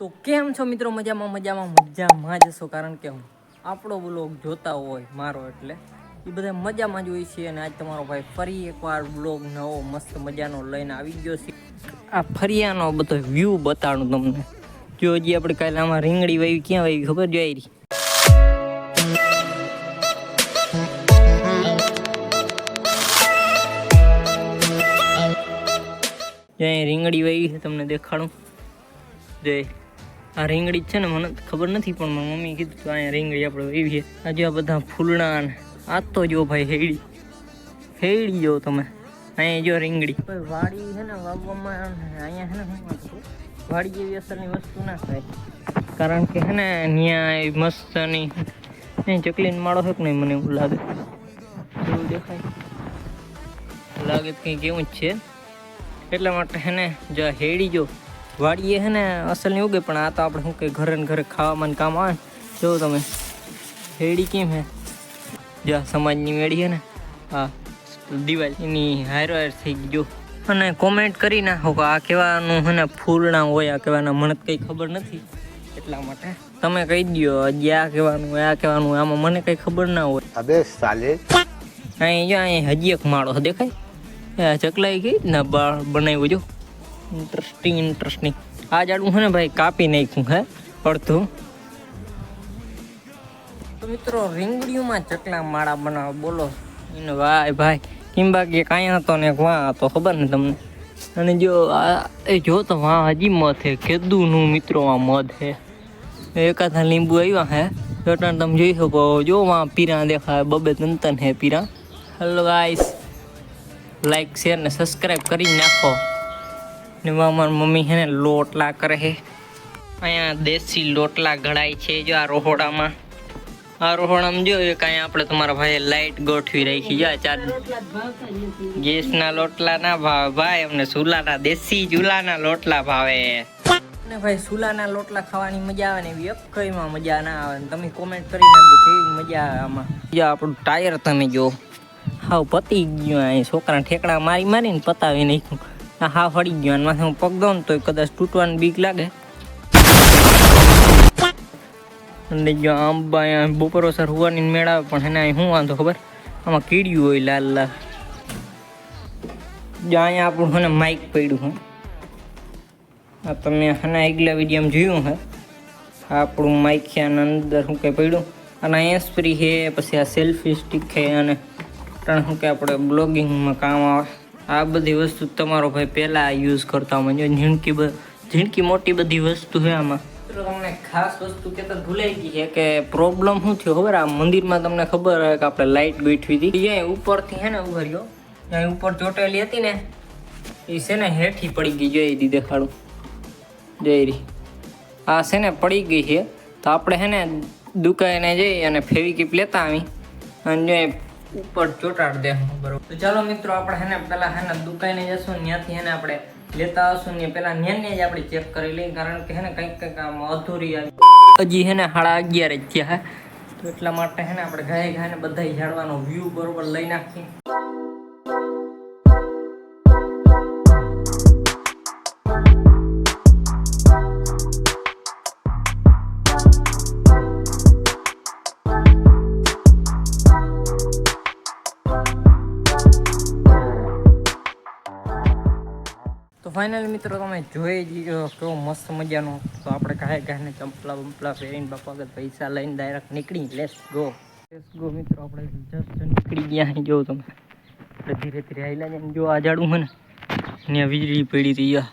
તો કેમ છો મિત્રો? મજામાં મજામાં મજામાં જ હશો કારણ કે આપણો બ્લોગ જોતા હોય મારો એટલે, એ બધા મજામાં જ હોય છે. અને આજ તમારો ભાઈ ફરી એકવાર બ્લોગ નવો, મસ્ત મજાનો લઈને આવી ગયો છે. આ ફરિયાનો બધો વ્યૂ બતાડું તમને. જો હજી આપણે કાલે આમાં રીંગણી વાવી, ક્યાં વાવી ખબર? જોઈ રહી જ્યાં રીંગડી વાવી છે, તમને દેખાડું. જય આ રીંગણી જ છે ને મને ખબર નથી પણ મારી મમ્મી કીધું તો અહીંયા રીંગણી આપણે એવી આજે આ બધા ફૂલણા ને આ તો જો ભાઈ હેડી. હેડી જો તમે. અહીંયા જો રીંગણી વાડી છે ને વાવવામાં અહીંયા છે ને વાડી જેવી અસરની વસ્તુ ના થાય. કારણ કે છે ને ત્યાં મસ્તની. અહીં ચકલીનો માળો છે કે નહીં મને એવું લાગે. એવું દેખાય. લાગે કંઈક એવું જ છે. એટલા માટે હે ને જો હેડી જો. વાડીએ હે ને અસલ અસલની ઉગે પણ આ તો આપણે શું કે ઘરે ને ઘરે ખાવામાં કામ આવે. જો તમે હેડી કેમ હે? જો સમાજની મેળી હે ને હા દિવાલ એની હારો હાર થઈ ગયો અને કોમેન્ટ કરી નાખો કે આ કહેવાનું હે ને ફૂલણા હોય આ કહેવાના મને કંઈ ખબર નથી એટલા માટે. તમે કહી દો હજી આ કહેવાનું આ કહેવાનું હોય. આમાં મને કંઈ ખબર ના હોય. અબે સાલે. અહીં જો અહીં હજી એક માળો દેખાય? એ ચકલાઈ ગઈ ને બનાવ્યું જો. ઇન્ટરેસ્ટિંગ ઇન્ટરેસ્ટિંગ આ જાડું છે ને ભાઈ, કાપી નાખ્યું હે અડધું તો મિત્રો, રીંગડીઓમાં ચકલા માળા બનાવો, બોલો. એને ભાઈ ભાઈ કિંબા કાંઈ હતો ને વાં હતો, ખબર ને તમને? અને જો આ, એ જો તો વાં હજી મધ હે કેદુનું મિત્રો આ મધ હે એકાદા લીંબુ આવ્યા હે. એટલે તમે જોઈ શકો, જો વાં પીરા દેખાય, બબે તંતન હે પીરા. હેલો ગાઈસ લાઈક શેર ને સબસ્ક્રાઈબ કરી નાખો. ને મારી મમ્મી હે ને લોટલા કરે છે. અહીંયા દેશી લોટલા ઘડાય છે જો આ રોહોડામાં. આ રોહોડામાં જો કાંઈ આપણે તમારા ભાઈએ લાઇટ ગોઠવી રાખી. જો ચાર ગેસના લોટલા ના ભાવે. ભાઈ અમને ચૂલાના દેશી ચૂલાના લોટલા ભાવે. ને ભાઈ સુલાના લોટલા ખાવાની મજા આવે ને એવી અકઈમાં મજા ના આવે ને તમે કોમેન્ટ કરી નાખજો કેવી મજા આવે આમાં. જો આપણું ટાયર તમે જો. હાવ પતી ગયું અહીં છોકરા ઠેકડા મારી મારીને પતાવી નાખ્યું. હાવ હળી ગયો. અને હું પગ દઉં તો કદાચ તૂટવાની બીક લાગે. અને જો આંબા અહીંયા બપોરો સર હોવાની મેળ પણ એને અહીં શું વાંધો ખબર? આમાં કીડ્યું હોય લાલ લાલ. જો અહીંયા આપણું છે માઇક પડ્યું હોય આ તમે હના આગલા વિડીયોમાં જોયું હે. આપણું માઇક છે, આના અંદર શું કંઈ પડ્યું? અને અહીંયા સ્પ્રી છે, પછી આ સેલ્ફી સ્ટિક છે, અને ત્રણ શું કે આપણે બ્લોગિંગમાં કામ આવે. આ બધી વસ્તુ તમારો ભાઈ પહેલાં યુઝ કરતા હોય. ઝીણકી ઝીણકી મોટી બધી વસ્તુ છે આમાં. તમને ખાસ વસ્તુ કહેતા ભૂલાઈ ગઈ છે કે પ્રોબ્લેમ શું થયો ખબર? આ મંદિરમાં તમને ખબર હોય કે આપણે લાઇટ ગોઠવી હતી. અહીંયા ઉપરથી છે ને ઉભર્યો અહીં ઉપર ચોટેલી હતી ને, એ છે ને હેઠી પડી ગઈ. જોઈ દી દેખાડું. રહી આ છે ને પડી ગઈ છે. તો આપણે છે ને દુકાને જઈ અને ફેવિકીપ લેતા આવી. અને ઉપર ચોટાડ દે બરોબર. તો ચાલો મિત્રો, આપણે હેને ને પેલા છે દુકાને જશું, ત્યાંથી હેને આપણે લેતા આવશું ને પેલા ન્યાને જ આપણે ચેક કરી લઈએ, કારણ કે હેને કંઈક કંઈક આમ અધૂરી આવી હજી હેને સાડા અગિયાર જ થયા તો એટલા માટે હેને આપણે ઘાય ગાય ને બધા ઝાડવાનો વ્યૂ બરોબર લઈ નાખીએ. ફાઇનલી મિત્રો તમે જોઈ લીધો કેવો મસ્ત મજાનો. તો આપણે કાંઈ કાંઈને ચંપલા બંપલા પહેરીને બાપા આગળ પૈસા લઈને ડાયરેક્ટ નીકળી. લેસ ગો લેસ ગો મિત્રો, આપણે જસ્ટ નીકળી ગયા અહીં. જો તમે આપણે ધીરે ધીરે આવેલા જઈને જો આ જાડું મને ને વીજળી પડી હતી, યા.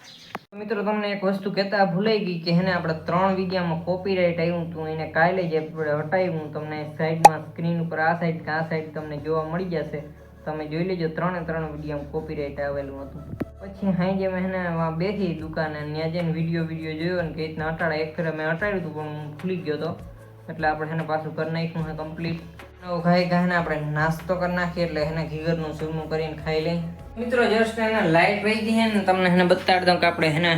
મિત્રો, તમને એક વસ્તુ કહેતા ભૂલાઈ ગઈ કે હેને આપણે ત્રણ વીઘામાં કોપીરાઇટ આવ્યું હતું, એને કાલે જ હટાવ્યું તમને સાઈડમાં સ્ક્રીન ઉપર આ સાઈડ કે આ સાઈડ તમને જોવા મળી જશે. તમે જોઈ લેજો, ત્રણે ત્રણ વિડીયોમાં કોપીરાઇટ આવેલું હતું. પછી હાઈ જે મેં હેને વા બેસી દુકાને ત્યાં જઈને વીડિયો વીડિયો જોયો ને કે રીતના અટાડા એક ફેરા મેં અટાડ્યું હતું પણ હું ભૂલી ગયો હતો એટલે આપણે હેને પાછું કરી નાખ્યું હે કમ્પ્લીટ ખાઈ ખાઈને આપણે નાસ્તો કરી નાખીએ એટલે એને ઘીગરનું સૂરનું કરીને ખાઈ લઈ મિત્રો જસ્ટ એને લાઈટ રહી ગઈ છે ને તમને એને બતાડી દઉં કે આપણે એને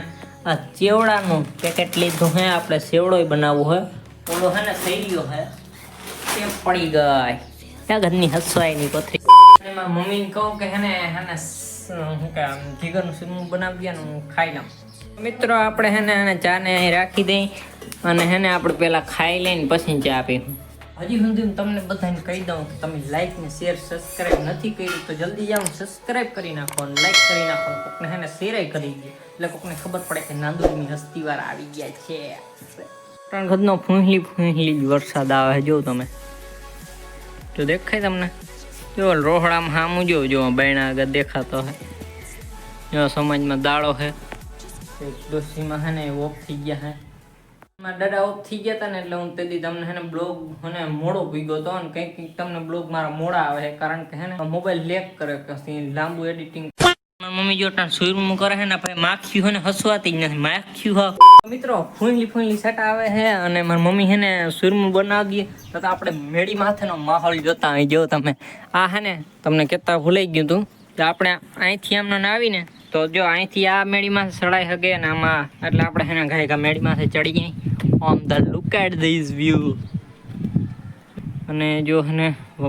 આ ચેવડાનું પેકેટ લીધું હે આપણે સેવડોય બનાવવું હોય ઓલો હે ને થઈ ગયો હે તે પડી ગઈ ત્યાં ઘરની હસવાયની પથરી અને મમ્મીને કહું કે હેને હેને શું કે આમ જીગરનું સૂરનું બનાવી દે હું ખાઈ લઉં. મિત્રો આપણે હે ને આને ચાને અહીં રાખી દઈ અને હે ને આપણે પહેલાં ખાઈ લઈને પછી ચા આપી હજી સુધી હું તમને બધાને કહી દઉં કે તમે લાઈક ને શેર સબસ્ક્રાઈબ નથી કર્યું તો જલ્દી જાઓ સબસ્ક્રાઈબ કરી નાખો અને લાઈક કરી નાખો કોકને હે ને શેરે કરી દે. એટલે કોકને ખબર પડે કે નાંદોરની હસ્તીવાર આવી ગયા છે. ત્રણ ઘરનો ફૂંહલી ફૂંહલી જ વરસાદ આવે જો તમે. જો દેખાય તમને? જો, રોહડામાં હામું જો જો બૈણા આગળ દેખાતો હે. જો, સમાજમાં દાડો હે. ડોસીમાં હે ને ઓફ થઈ ગયા હે. મારા દાદા ઓફ થઈ ગયા હતા ને, એટલે હું તેથી તમને હે ને બ્લોગ હે મોડો ભીગો હતો ને કંઈક કંઈક તમને બ્લોગ મારા મોડા આવે કારણ કે હે ને, મોબાઈલ લેક કરે કે લાંબુ એડિટિંગ મમ્મી જો ટાણ સુરમું કરે છે ને, ભાઈ માખ્યું હે ને, હસવાતી જ નથી. માખ્યું હા મિત્રો ફૂંલી ફૂંલી સેટ આવે છે અને મારી મમ્મી હે ને સુરમું બનાવી દઈએ તો તો આપણે મેળી માથેનો માહોલ જોતા અહીં જો તમે આ હે ને, તમને કહેતા ભૂલાઈ ગયું હતું તો આપણે અહીંથી આમનો આવીને, તો જો અહીંથી આ મેળીમાં ચડાઈ શકે ને, આમાં એટલે આપણે એના ને ઘાય ઘા મેળીમાંથી ચડી ગઈ on the look at this view અને જો હે ને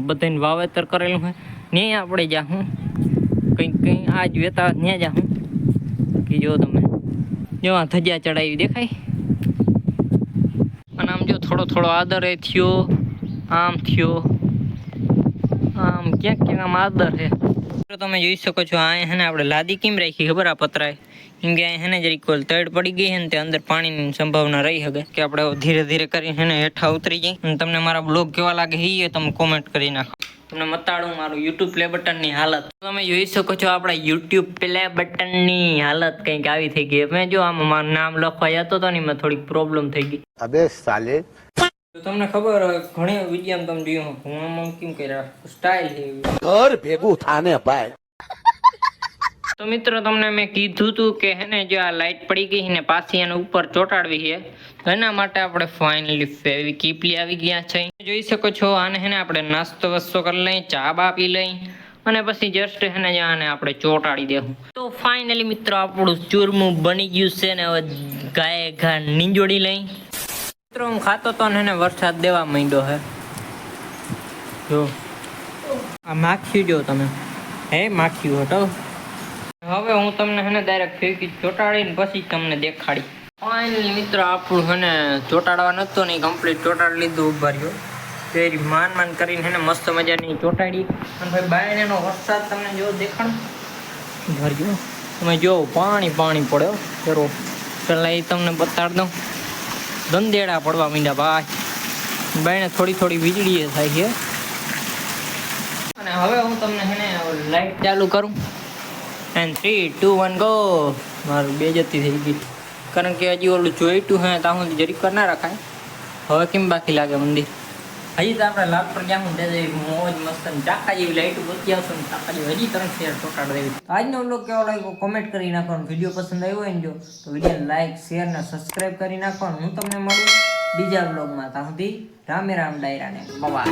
બધાને વાવેતર કરેલું હોય ને આપણે જાઉં કંઈક કંઈ જ વેતા ત્યાં હું. કે જો તમે, જો આ ધજા ચડાવી દેખાય. અને આમ જો થોડો થોડો આદર એ થયો, આમ થયો. આમ ક્યાંક ક્યાંક આમ આદર છે તમે જોઈ શકો છો, આ હે ને આપણે લાદી કેમ રાખી ખબર આ પતરાય? કેમ કે અહીં હે ને જરીક તળ પડી ગઈ છે ને તે અંદર પાણીની સંભાવના રહી શકે કે આપણે ધીરે ધીરે કરીને હેને હેઠા ઉતરી જઈએ અને તમને મારા બ્લોગ કેવા લાગે એ તમે કોમેન્ટ કરી નાખો. તમને મતાડું મારું યુટ્યુબ પ્લે બટનની હાલત. તમે જોઈ શકો છો આપણા યુટ્યુબ પ્લે બટનની હાલત કંઈક આવી થઈ ગઈ. મેં જો આમાં મારું નામ લખવા જતો હતો ને એમાં થોડીક પ્રોબ્લેમ થઈ ગઈ. અબે સાલે. તો તમને ખબર ઘણી વીડિયો તમે જોયું હું આમ કેમ કર્યા? સ્ટાઇલ છે ઘર ભેગું થાને ભાઈ. તો મિત્રો, તમને મેં કીધું હતું કે હેને જો આ લાઇટ પડી ગઈ ને, પાછી એને ઉપર ચોંટાડવી છે. એના માટે આપણે ફાઇનલી ફેવી કીપલી આવી ગયા છે. જોઈ શકો છો, આને હેને આપણે નાસ્તો વસ્તો કરી લઈ ચા બા પી લઈ અને પછી જસ્ટ હેને આને આપણે ચોંટાડી દેવું. તો ફાઇનલી મિત્રો, આપણું ચૂરમું બની ગયું છે ને, હવે ગાય ઘા નીંજોડી લઈ મિત્રો હું ખાતો તો ને, વરસાદ દેવા માંડ્યો હે. જો, આ માખ્યું જો તમે. હે, માખ્યું હટો હવે હું તમને હેને ડાયરેક્ટ ફેંકી ચોટાડીને પછી તમને દેખાડી. ફાઇનલી મિત્રો, આપણું હેને ચોટાડવા નતો નહીં કમ્પ્લીટ ચોટાડી લીધું ઊભા રહ્યો. માન માન કરીને હેને મસ્ત મજાની ચોટાડી. અને ભાઈ બાયનેનો વરસાદ તમને જો દેખાડો ભર્યો તમે જો, પાણી પાણી પડ્યો ફેરો પેલા એ તમને બતાડી દઉં. ધંધેડા પડવા માંડ્યા ભાઈ. બાયને થોડી થોડી વીજળી એ થાય છે. અને હવે હું તમને હેને લાઈટ ચાલુ કરું. And three two one go મારું બે જતી થઈ ગઈ. કારણ કે હજી ઓલું જોઈતું હે ત્યાં સુધી જરીક વાર ના રખાય. હવે કેમ બાકી લાગે મંદિર? હજી તો આપણે લાભ પર ગયા હું તે મોજ મસ્ત ને ચાકા જેવી લાઈટ બધી આવશે ને ચાકા જેવી. હજી ત્રણ શેર ચોટાડ દેવી. આજનો વ્લોગ કેવો લાગ્યો? કોમેન્ટ કરી નાખો અને વીડિયો પસંદ આવ્યો હોય ને જો, તો વીડિયો લાઈક શેર ને સબસ્ક્રાઇબ કરી નાખો અને હું તમને મળું બીજા વ્લોગમાં ત્યાં સુધી રામે રામ, ડાયરાને બવા